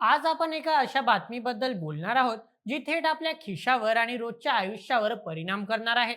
आज आपण एका अशा बातमीबद्दल बोलणार आहोत जी थेट आपल्या खिशावर आणि रोजच्या आयुष्यावर परिणाम करणार आहे.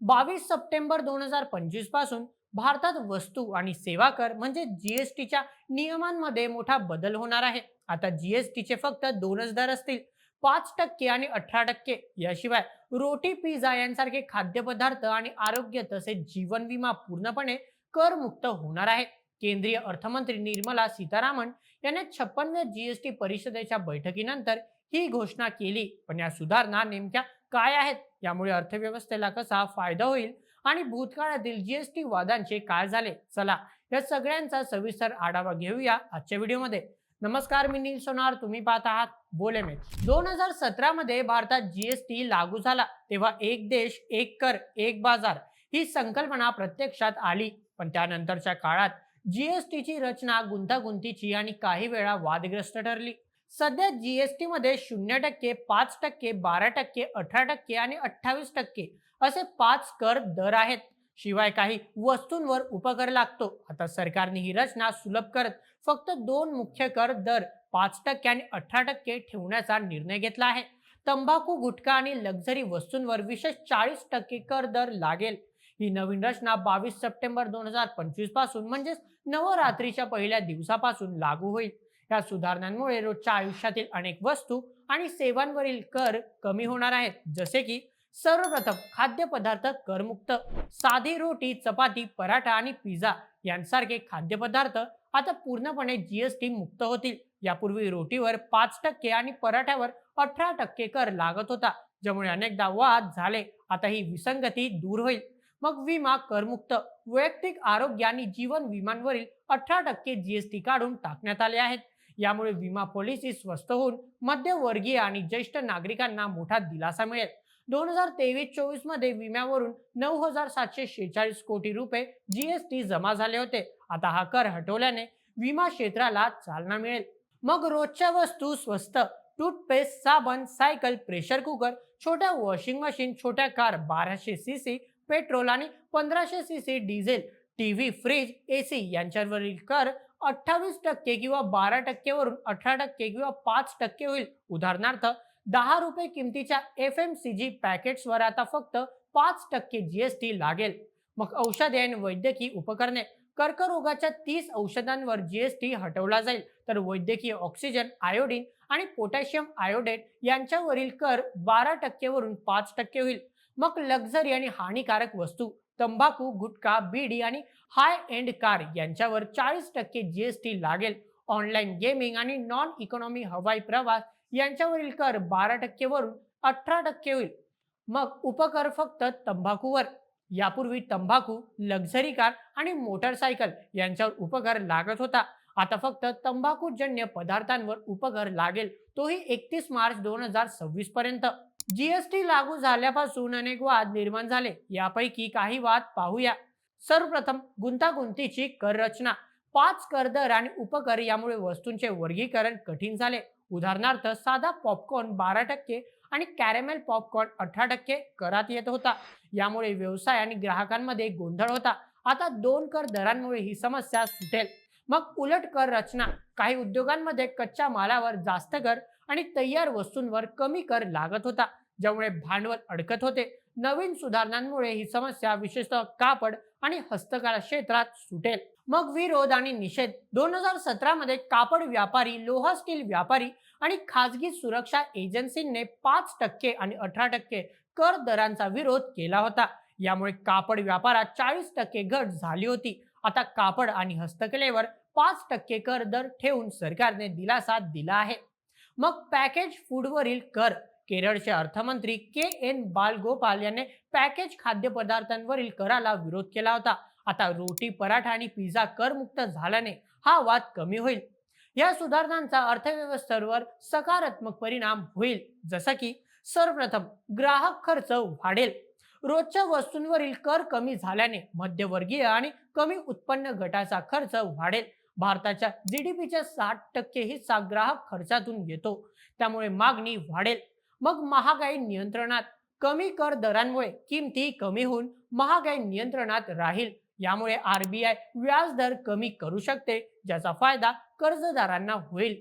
बावीस सप्टेंबर दोन हजार पंचवीसपासून भारतात वस्तू आणि सेवा कर म्हणजे जीएसटीच्या नियमांमध्ये मोठा बदल होणार आहे. आता जीएसटीचे फक्त दोनच दर असतील पाच टक्के आणि अठरा टक्के. याशिवाय रोटी पिझ्झा यांसारखे खाद्यपदार्थ आणि आरोग्य तसेच जीवन विमा पूर्णपणे करमुक्त होणार आहे. केंद्रीय अर्थमंत्री निर्मला सीतारामन यांनी छप्पन्न जीएसटी परिषदेच्या बैठकीनंतर ही घोषणा केली. पण या सुधारणा नेमक्या काय आहेत? यामुळे अर्थव्यवस्थेला कसा फायदा होईल? आणि भूतकाळातील जीएसटी वादांचे काय झाले? चला या सगळ्यांचा सविस्तर आढावा घेऊया आजच्या व्हिडिओमध्ये. नमस्कार मी नील सोनार. तुम्ही पाहत आहात बोले मे दोन हजार सतरा मध्ये भारतात जीएसटी लागू झाला. तेव्हा एक देश एक कर एक बाजार ही संकल्पना प्रत्यक्षात आली. पण त्यानंतरच्या काळात जीएसटीची रचना गुंतागुंतीची आणि काही वेळा वादग्रस्त ठरली. सध्या जीएसटी मध्ये शून्य टक्के पाच टक्के बारा टक्के अठरा टक्के आणि अठ्ठावीस टक्के असे पाच कर दर आहेत. शिवाय काही वस्तूंवर उपकर लागतो. आता सरकारने ही रचना सुलभ करत फक्त दोन मुख्य कर दर पाच टक्के आणि अठरा टक्के ठेवण्याचा निर्णय घेतला आहे. तंबाखू गुटखा आणि लक्झरी वस्तूंवर विशेष चाळीस टक्के कर दर लागेल. ही नवीन रचना बावीस सप्टेंबर दोन हजार पंचवीसपासून म्हणजेच नवरात्रीच्या पहिल्या दिवसापासून लागू होईल. या सुधारणांमुळे रोजच्या आयुष्यातील अनेक वस्तू आणि सेवांवरील कर कमी होणार आहेत. जसे की सर्वप्रथम खाद्यपदार्थ करमुक्त साधी रोटी चपाती पराठा आणि पिझ्झा यांसारखे खाद्यपदार्थ आता पूर्णपणे जीएसटी मुक्त होतील. यापूर्वी रोटीवर पाच टक्के आणि पराठ्यावर अठरा टक्के कर लागत होता ज्यामुळे अनेकदा वाद झाले. आता ही विसंगती दूर होईल. मग विमा करमुक्त. वैयक्तिक आरोग्य आणि जीवन विमांवरील अठरा टक्के जीएसटी काढून टाकण्यात आले आहेत. यामुळे विमा पॉलिसी स्वस्त होऊन मध्यवर्गीय आणि ज्येष्ठ नागरिकांना मोठा दिलासा मिळेल. दोन हजार तेवीस चोवीसमध्ये विम्यावरून नऊ हजार सातशे शेहेचाळीस कोटी रुपये जीएसटी जमा झाले होते. आता हा कर हटवल्याने विमा क्षेत्राला चालना मिळेल. मग रोजच्या वस्तू स्वस्त टूथपेस्ट साबण सायकल प्रेशर कुकर छोट्या वॉशिंग मशीन छोट्या कार बाराशे सी सी पेट्रोल आणि पंधराशे C C diesel TV fridge AC यांच्यावरील कर अठ्ठावीस टक्के किंवा बारा टक्केवरून अठरा टक्के किंवा पाच टक्के होईल. उदाहरणार्थ दहा रुपये किमतीच्या एफ एम सी जी पॅकेट्सवर आता फक्त पाच टक्के जीएसटी लागेल. मग औषधे आणि वैद्यकीय उपकरणे कर्करोगाच्या तीस औषधांवर जीएसटी हटवला जाईल. तर वैद्यकीय ऑक्सिजन आयोडीन आणि पोटॅशियम आयोडेट यांच्यावरील कर बारा टक्केवरून पाच टक्के होईल. मग लक्झरी आणि हानिकारक वस्तू तंबाखू गुटखा बीडी आणि हाय एंड कार यांच्यावर चाळीस टक्के जीएसटी लागेल. ऑनलाईन गेमिंग आणि नॉन इकॉनॉमी हवाई प्रवास यांच्यावरील कर बारा टक्केवरून अठरा टक्के होईल. मग उपकर फक्त तंबाखूवर. यापूर्वी तंबाखू लक्झरी कार आणि मोटरसायकल यांच्यावर उपकर लागत होता. आता फक्त तंबाखूजन्य पदार्थांवर उपकर लागेल. तोही एकतीस मार्च दोन हजार सव्वीस पर्यंत. जीएसटी लागू झाल्यापासून अनेक वाद निर्माण झाले. यापैकी काही वाद पाहूया. सर्वप्रथम गुंतागुंतीची कर रचना. पाच कर दर आणि उपकर यामुळे वस्तूंचे वर्गीकरण कठीण झाले. उदाहरणार्थ साधा पॉपकॉर्न बारा टक्के आणि कॅरेमेल पॉपकॉर्न अठरा टक्के करात येत होता. यामुळे व्यवसाय आणि ग्राहकांमध्ये गोंधळ होता. आता दोन कर दरांमुळे ही समस्या सुटेल. मग उलट कर रचना. काही उद्योगांमध्ये कच्च्या मालावर जास्त कर आणि तयार वस्तूंवर कमी कर लागत होता ज्यामुळे भांडवल अडकत होते. नवीन सुधारणांमुळे ही समस्या विशेषतः कापड आणि हस्तकला क्षेत्रात सुटेल. मग विरोध आणि निषेध. दोन हजार सतरा मध्ये कापड व्यापारी लोहा स्टील व्यापारी आणि खाजगी सुरक्षा एजन्सींनी पाच टक्के आणि अठरा टक्के कर दरांचा विरोध केला होता. यामुळे कापड व्यापारात चाळीस टक्के घट झाली होती. आता कापड आणि हस्तकलेवर पाच टक्के कर दर ठेवून सरकारने दिलासा दिला आहे. मग पॅकेज फूडवरील कर केरळचे अर्थमंत्री के एन बालगोपाल यांनी पॅकेज खाद्यपदार्थांवरील कराला विरोध केला होता. आता रोटी पराठा आणि पिझ्झा करमुक्त झाल्याने हा वाद कमी होईल. या सुधारणांचा अर्थव्यवस्थेवर सकारात्मक परिणाम होईल जसं की सर्वप्रथम ग्राहक खर्च वाढेल. रोजच्या वस्तूंवरील कर कमी झाल्याने मध्यवर्गीय आणि कमी उत्पन्न गटाचा खर्च वाढेल. भारताच्या जी डी पीच्या साठ टक्के हिस्सा ग्राहक खर्चातून येतो. त्यामुळे मागणी वाढेल. मग महागाई नियंत्रणात कमी कर दरांमुळे किमती कमी होऊन महागाई नियंत्रणात राहील. यामुळे आरबीआय व्याज दर कमी करू शकते ज्याचा फायदा कर्जदारांना होईल.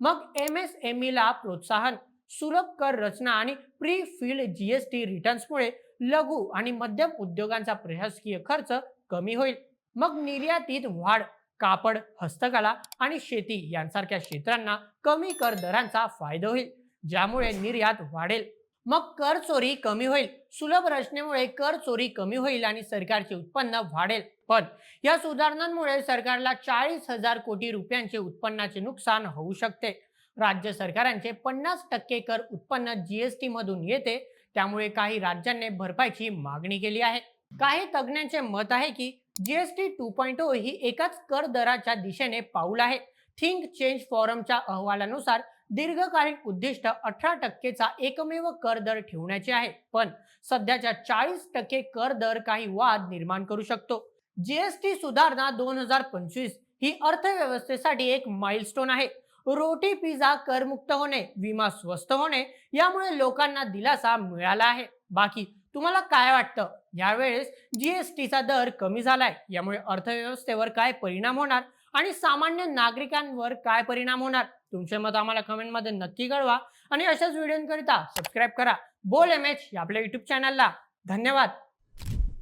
मग एम एस एम ईला प्रोत्साहन सुलभ कर रचना आणि प्री फील्ड जीएसटी रिटर्न्समुळे लघु आणि मध्यम उद्योगांचा प्रशासकीय खर्च कमी होईल. मग निर्यातीत वाढ कापड हस्तकला आणि शेती यांसारख्या क्षेत्रांना कमी कर दरांचा फायदा होईल ज्यामुळे निर्यात वाढेल. मग कर चोरी कमी होईल. सुलभ रचनेमुळे कर चोरी कमी होईल आणि सरकारचे उत्पन्न वाढेल. पण या सुधारणांमुळे सरकारला चाळीस हजार कोटी रुपयांचे उत्पन्नाचे नुकसान होऊ शकते. राज्य सरकारांचे पन्नास टक्के कर उत्पन्न जीएसटी मधून येते. त्यामुळे काही राज्यांनी भरपाईची मागणी केली आहे. काही तज्ज्ञांचे मत आहे की जीएसटी टू पॉईंट ही एकाच कर दराच्या दिशेने पाऊल आहे. थिंक चेंज फॉरमच्या अहवालानुसार दीर्घकालीन उद्दिष्ट अठरा टक्केचा एकमेव कर दर ठेवण्याचे आहे. पण सध्याच्या चाळीस टक्के कर दर काही वाद निर्माण करू शकतो. जीएसटी सुधारणा दोन हजार पंचवीस ही अर्थव्यवस्थेसाठी एक माइलस्टोन आहे. रोटी पिझ्झा करमुक्त होणे विमा स्वस्त होणे यामुळे लोकांना दिलासा मिळाला आहे. बाकी तुम्हाला काय वाटतं? यावेळेस जीएसटीचा दर कमी झालाय यामुळे अर्थव्यवस्थेवर काय परिणाम होणार आणि सामान्य नागरिकांवर काय परिणाम होणार? तुमचे मत आम्हाला कमेंटमध्ये नक्की कळवा आणि अशाच व्हिडिओकरिता सबस्क्राईब करा. बोल एम एच या आपल्या युट्यूब चॅनलला धन्यवाद.